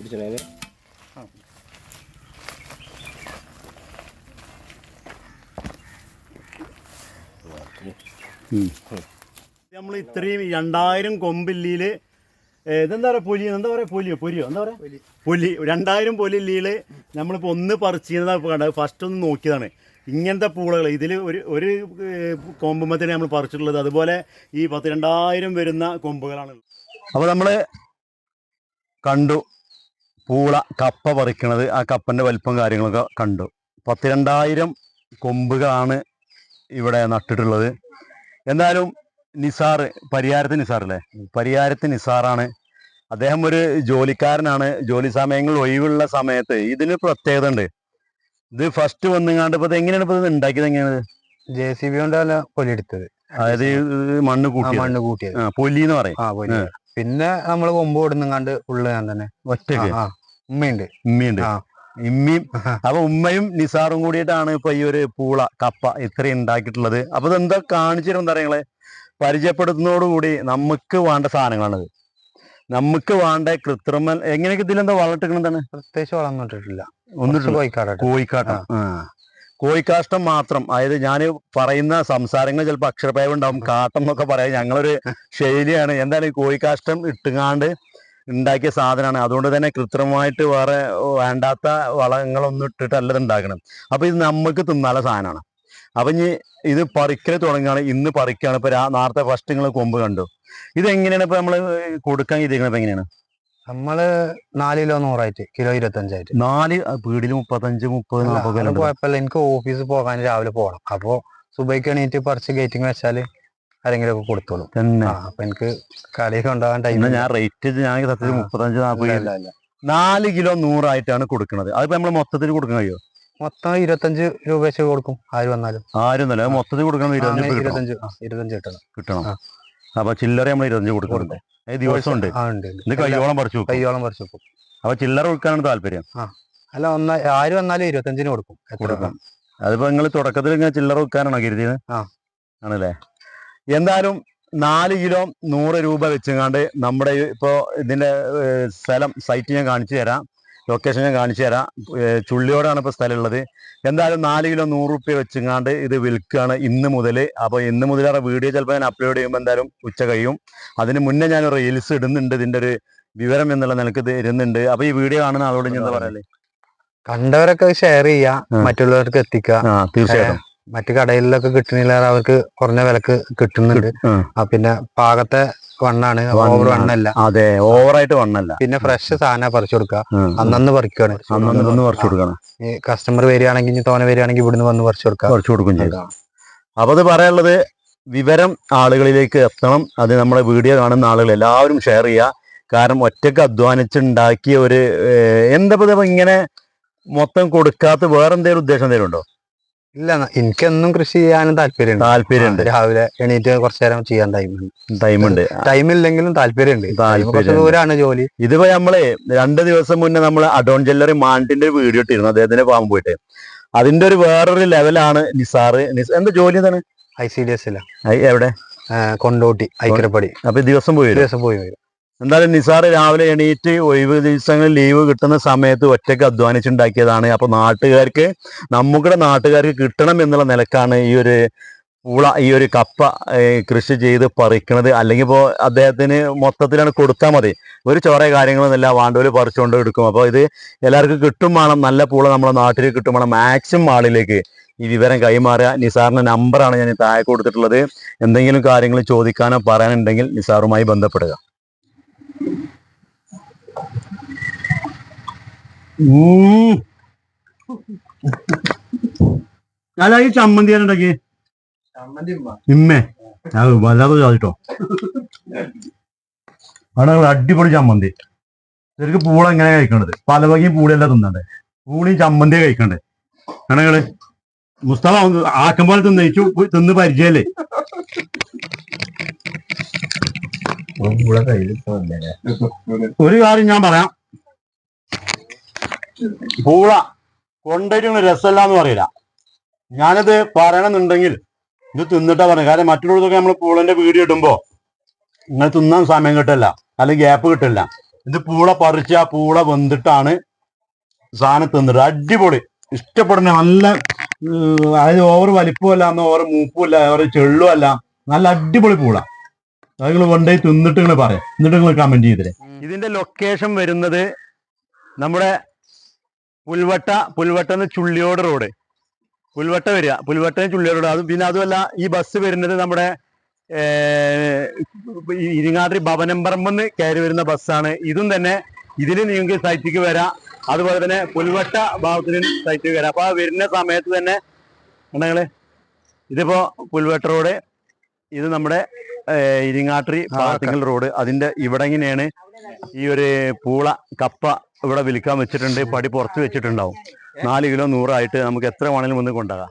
പിടിച്ചേ നമ്മൾ ഇത്രയും രണ്ടായിരം കൊമ്പില്ലിയിൽ ഇതെന്താ പറയാ പൊലി എന്താ പറയാ പൊലിയോ പൊരിയോ എന്താ പറയാ? പൊലി. രണ്ടായിരം പൊലില്ലിയിൽ നമ്മളിപ്പോ ഒന്ന് പറിച്ചിരുന്നതാണ് കണ്ടത്. ഫസ്റ്റ് ഒന്ന് നോക്കിയതാണ്. ഇങ്ങനത്തെ പൂളകൾ ഇതിൽ ഒരു ഒരു കൊമ്പുമ്പത്തിന് നമ്മൾ പറിച്ചിട്ടുള്ളത്. അതുപോലെ ഈ പത്ത് രണ്ടായിരം വരുന്ന കൊമ്പുകളാണ്. അപ്പോൾ നമ്മൾ കണ്ടു. പൂള കപ്പ പറിക്കണത് ആ കപ്പന്റെ വലിപ്പം കാര്യങ്ങളൊക്കെ കണ്ടു. പത്തിരണ്ടായിരം കൊമ്പുകളാണ് ഇവിടെ നട്ടിട്ടുള്ളത്. എന്തായാലും നിസാർ പരിയാരത്ത് നിസാർ അല്ലേ പരിയാരത്ത് നിസാറാണ്. അദ്ദേഹം ഒരു ജോലിക്കാരനാണ്. ജോലി സമയങ്ങൾ ഒഴിവുള്ള സമയത്ത് ഇതിന് പ്രത്യേകത ഉണ്ട്. ഇത് ഫസ്റ്റ് വന്നുങ്ങാണ്ട് ഇപ്പൊ എങ്ങനെയാണ് ഇപ്പൊ ഇത് ഉണ്ടാക്കിയത് എങ്ങനെയാണ്? ജെ സി ബി കൊണ്ടല്ല പൊലി എടുത്തത് അതായത് മണ്ണ് കൂട്ടി മണ്ണ് കൂട്ടിയത്. പൊലി എന്ന് പറയും. പിന്നെ നമ്മൾ കൊമ്പ് കൊടുന്നുങ്ങാണ്ട് ഉള്ള ഞാൻ തന്നെ ആ. ഉമ്മയുണ്ട്. ഉമ്മയുണ്ട്. ഇമ്മിയും അപ്പൊ ഉമ്മയും നിസാറും കൂടിയിട്ടാണ് ഇപ്പൊ ഈ ഒരു പൂള കപ്പ ഇത്രയും ഉണ്ടാക്കിയിട്ടുള്ളത്. അപ്പൊ ഇതെന്താ കാണിച്ചിരുന്ന നിങ്ങളെ? പരിചയപ്പെടുത്തുന്നതോടുകൂടി നമുക്ക് വേണ്ട സാധനങ്ങളാണിത്. നമുക്ക് വേണ്ട കൃത്രിമ എങ്ങനെയൊക്കെ ഇതിലെന്താ വളർത്തിക്കണെന്താണ് പ്രത്യേകിച്ച് വളർന്നു ഇട്ടിട്ടില്ല. ഒന്നിട്ട് കോഴിക്കാട്ടം. ആ. കോഴിക്കാഷ്ടം മാത്രം. അതായത് ഞാൻ പറയുന്ന സംസാരങ്ങൾ ചിലപ്പോൾ അക്ഷരപ്രയോഗം ഉണ്ടാവും കാട്ടം എന്നൊക്കെ പറയാം. ഞങ്ങളൊരു ശൈലിയാണ്. എന്തായാലും കോഴിക്കാഷ്ടം ഇട്ടുങ്ങാണ്ട് ഉണ്ടാക്കിയ സാധനമാണ് അതുകൊണ്ട് തന്നെ കൃത്രിമമായിട്ട് വേറെ വേണ്ടാത്ത വളങ്ങളൊന്നും ഇട്ടിട്ടല്ല ഇത് ഉണ്ടാക്കണം അപ്പോൾ ഇത് നമുക്ക് തിന്നാല സാധനമാണ് അപ്പം ഇനി ഇത് പറിക്കൽ തുടങ്ങുകയാണ്. ഇന്ന് പറിക്കുകയാണ്. ഇപ്പോൾ രാ- നേരത്തെ ഫസ്റ്റ് നിങ്ങൾ കൊമ്പ് കണ്ടു. ഇത് എങ്ങനെയാണ് നമ്മൾ കൊടുക്കാൻ ഇരിക്കണത് എങ്ങനെയാണ്? നമ്മൾ നാല് കിലോ നൂറായിട്ട് കിലോ ഇരുപത്തഞ്ചായിട്ട്. നാല് വീടിൽ മുപ്പത്തഞ്ച് മുപ്പത് നാൽപ്പത് കുഴപ്പമില്ല. എനിക്ക് ഓഫീസിൽ പോകാൻ രാവിലെ പോകണം അപ്പോൾ സുബൈക്ക് എണീറ്റ് പറിച്ച് ഗേറ്റിംഗ് വെച്ചാൽ ആരെങ്കിലും ഒക്കെ കൊടുത്തോളും. തന്നെ. അപ്പൊ എനിക്ക് കടയിൽ ഉണ്ടാകാൻ ടൈം ഞാൻ റേറ്റ് ഞാൻ സത്യത്തിൽ. മുപ്പത്തഞ്ച് നാൽപ്പത് നാല് കിലോ നൂറായിട്ടാണ് കൊടുക്കുന്നത് അതിപ്പോ നമ്മൾ മൊത്തത്തിൽ കൊടുക്കാൻ കഴിയോ? മൊത്തം ഇരുപത്തഞ്ച് രൂപ വെച്ച് കൊടുക്കും ആര് വന്നാലും. ആരും തന്നെ മൊത്തത്തിൽ കൊടുക്കണം ഇരുപത്തഞ്ച് ഇരുപത്തഞ്ച് കിട്ടണം. കിട്ടണം. അപ്പൊ ചില്ലറ നമ്മൾ ഇരുപത്തഞ്ച് കൊടുക്കുന്നുണ്ട്. ദിവസം ഉണ്ട്. ഇത് കയ്യോളം പറിച്ചു കയ്യോളം പറിച്ചു വെക്കും. അപ്പൊ ചില്ലറ കൊടുക്കാനാണ് താല്പര്യം. അല്ല ഒന്ന ആര് വന്നാലും ഇരുപത്തഞ്ചിന് കൊടുക്കും. കൊടുക്കാം. അതിപ്പോ നിങ്ങൾ തുടക്കത്തിൽ ഇങ്ങനെ ചില്ലറ വെക്കാനാണോ കരുതിയത്. ആണല്ലേ? എന്തായാലും നാല് കിലോ നൂറ് രൂപ വെച്ചങ്ങാണ്ട് നമ്മുടെ ഇപ്പോൾ ഇതിന്റെ ഇതിന്റെ സ്ഥലം സൈറ്റ് ഞാൻ കാണിച്ചു തരാം. ലൊക്കേഷൻ ഞാൻ കാണിച്ചു തരാം. ചുള്ളിയോടാണ് ഇപ്പോൾ സ്ഥലം ഉള്ളത് എന്തായാലും നാല് കിലോ നൂറ് റുപ്യ വെച്ചങ്ങാണ്ട് ഇത് വിൽക്കുകയാണ് ഇന്ന് മുതൽ അപ്പോൾ ഇന്ന് മുതൽ ആ വീഡിയോ ചിലപ്പോൾ ഞാൻ അപ്ലോഡ് ചെയ്യുമ്പോൾ എന്തായാലും ഉച്ച കഴിയും. അതിന് മുന്നേ ഞാൻ റീൽസ് ഇടുന്നുണ്ട് ഇതിന്റെ ഒരു വിവരം എന്നുള്ള നിലയ്ക്ക് തരുന്നുണ്ട്. അപ്പോൾ ഈ വീഡിയോ കാണുന്ന ആളോട് ഞാൻ എന്താ പറയല്ലേ കണ്ടവരൊക്കെ ഷെയർ ചെയ്യുക മറ്റുള്ളവർക്ക് എത്തിക്കുക തീർച്ചയായിട്ടും. മറ്റു കടയിലൊക്കെ കിട്ടുന്നില്ല അവർക്ക് കുറഞ്ഞ വിലക്ക് കിട്ടുന്നുണ്ട്. പിന്നെ പാകത്തെ വണ്ണാണ്. ഓവർ വണ്ണല്ല. അതെ ഓവറായിട്ട് വണ്ണല്ല. പിന്നെ ഫ്രഷ് സാധനം പറിച്ചു കൊടുക്കുക. അന്നന്ന് പറിക്കുകയാണ് അന്നൊന്ന് കൊടുക്കണം. ഈ കസ്റ്റമർ വരികയാണെങ്കിൽ തോന വരികയാണെങ്കിൽ ഇവിടുന്ന് വന്ന് പറിച്ചു കൊടുക്കുക പറിച്ചു കൊടുക്കും ചെയ്യും. അപ്പൊ അത് പറയാനുള്ളത് വിവരം ആളുകളിലേക്ക് എത്തണം. അത് നമ്മളെ വീഡിയോ കാണുന്ന ആളുകൾ എല്ലാവരും ഷെയർ ചെയ്യുക. കാരണം ഒറ്റയ്ക്ക് അധ്വാനിച്ചുണ്ടാക്കിയ ഒരു എന്താ ഇങ്ങനെ മൊത്തം കൊടുക്കാത്ത വേറെ എന്തെങ്കിലും ഉദ്ദേശം എന്തെങ്കിലും ഉണ്ടോ? ഇല്ല എനിക്കെന്നും കൃഷി ചെയ്യാനും താല്പര്യമുണ്ട്. താല്പര്യമുണ്ട്. രാവിലെ എണീറ്റ് കുറച്ചു നേരം ചെയ്യാൻ ടൈം ടൈമുണ്ട് ടൈം ഇല്ലെങ്കിലും താല്പര്യമുണ്ട്. ദൂരാണ് ജോലി. ഇതിപ്പോ നമ്മളെ രണ്ട് ദിവസം മുന്നേ നമ്മൾ അഡോൺ ജല്ലറി മാണ്ടിന്റെ ഒരു വീഡിയോ ഇട്ടിരുന്നു. അദ്ദേഹത്തിന്റെ പാമ്പ് പോയിട്ട്. അതിന്റെ ഒരു വേറൊരു ലെവലാണ് നിസാറ് നിസ് എന്താ ജോലി എന്താണ്? ഐ സി ഡി എസ് എവിടെ? കൊണ്ടോട്ടി ഐക്കരപ്പടി. അപ്പൊ ദിവസം പോയി ദിവസം പോയി വരും. എന്തായാലും നിസാർ രാവിലെ എണീറ്റ് ഒഴിവ് ദിവസങ്ങളിൽ ലീവ് കിട്ടുന്ന സമയത്ത് ഒറ്റയ്ക്ക് അധ്വാനിച്ചുണ്ടാക്കിയതാണ്. അപ്പോൾ നാട്ടുകാർക്ക് നമ്മുടെ നാട്ടുകാർക്ക് കിട്ടണം എന്നുള്ള നിലക്കാണ് ഈ ഒരു പൂള ഈ ഒരു കപ്പ കൃഷി ചെയ്ത് പറിക്കണത്. അല്ലെങ്കിൽ ഇപ്പോൾ അദ്ദേഹത്തിന് മൊത്തത്തിലാണ് കൊടുത്താൽ മതി. ഒരു ചോറ കാര്യങ്ങളൊന്നുമില്ല വാണ്ടോൽ പറിച്ചുകൊണ്ട് എടുക്കും. അപ്പോൾ ഇത് എല്ലാവർക്കും കിട്ടും വേണം. നല്ല പൂള നമ്മുടെ നാട്ടിൽ കിട്ടും വേണം. മാക്സിമം ആളിലേക്ക് ഈ വിവരം കൈമാറുക. നിസാറിന്റെ നമ്പറാണ് ഞാൻ താഴെ കൊടുത്തിട്ടുള്ളത്. എന്തെങ്കിലും കാര്യങ്ങൾ ചോദിക്കാനോ പറയാനുണ്ടെങ്കിൽ നിസാറുമായി ബന്ധപ്പെടുക. അല്ല ഈ ചമ്മന്തി ഉണ്ടാക്കി ഇമ്മേ അത് വല്ലാതെ ചാദിട്ടോ അവിടെ അടിപൊളി ചമ്മന്തി. ശരിക്കും പൂള എങ്ങനെ കഴിക്കണത്? പല വകയും പൂളയല്ല തിന്നണ്ടേ. പൂളിയും ചമ്മന്തിയെ കഴിക്കണ്ടേ. കണങ്ങൾ മുസ്തഫ ആക്കം പോലെ തിന്നയിച്ചു തിന്ന് പരിചയല്ലേ? ഒരു കാര്യം ഞാൻ പറയാം. പൂള കൊണ്ടുവരുന്ന രസമല്ല എന്ന് പറയില്ല. ഞാനത് പറയണമെന്നുണ്ടെങ്കിൽ ഇത് തിന്നിട്ടാ പറഞ്ഞു. കാരണം മറ്റുള്ളവർക്കൊക്കെ നമ്മൾ പൂളന്റെ വീഡിയോ ഇടുമ്പോ നിങ്ങൾ തിന്നാൻ സമയം കിട്ടില്ല. അല്ലെങ്കിൽ ഗ്യാപ്പ് കിട്ടില്ല. ഇത് പൂള പറിച്ച പൂള വെന്തിട്ടാണ് സാധനം തിന്നിട്ട് അടിപൊളി. ഇഷ്ടപ്പെടുന്ന നല്ല അതായത് ഓവർ വലിപ്പമല്ല ഓവർ മൂപ്പുമല്ല ഓവർ ചെള്ളുമല്ല. നല്ല അടിപൊളി പൂള. അത് നിങ്ങൾ കൊണ്ടുപോയി തിന്നിട്ട് നിങ്ങൾ പറയാം. എന്നിട്ട് നിങ്ങൾ കമന്റ് ചെയ്തില്ലേ ഇതിന്റെ ലൊക്കേഷൻ വരുന്നത് നമ്മുടെ പുൽവട്ട പുൽവട്ടന്ന് ചുള്ളിയോട് റോഡ് പുൽവട്ട വരിക. പുൽവട്ട ചുള്ളിയോട് റോഡ് പിന്നെ അതുമല്ല ഈ ബസ് വരുന്നത് നമ്മുടെ ഇരിങ്ങാതിരി ഭവനംപറമ്പെന്ന് കയറി വരുന്ന ബസ്സാണ് ഇതും തന്നെ ഇതിന് നിങ്ങൾക്ക് സൈറ്റിക്ക് വരാം. അതുപോലെ തന്നെ പുൽവട്ട ഭാഗത്തിനും സൈറ്റിക്ക് വരാം. അപ്പൊ വരുന്ന സമയത്ത് തന്നെ ഉണ്ടെങ്കിൽ ഇതിപ്പോ പുൽവട്ട റോഡ് ഇത് നമ്മുടെ ഏർ, ഇരിങ്ങാട്രി പാത്തിങ്കൽ റോഡ്. അതിന്റെ ഇവിടെ ഇങ്ങനെയാണ് ഈ ഒരു പൂള കപ്പ ഇവിടെ വിൽക്കാൻ വെച്ചിട്ടുണ്ട്. പടി പുറത്ത് വെച്ചിട്ടുണ്ടാവും. നാല് കിലോ നൂറായിട്ട് നമുക്ക് എത്ര വേണേലും വന്ന് കൊണ്ടുപോകാം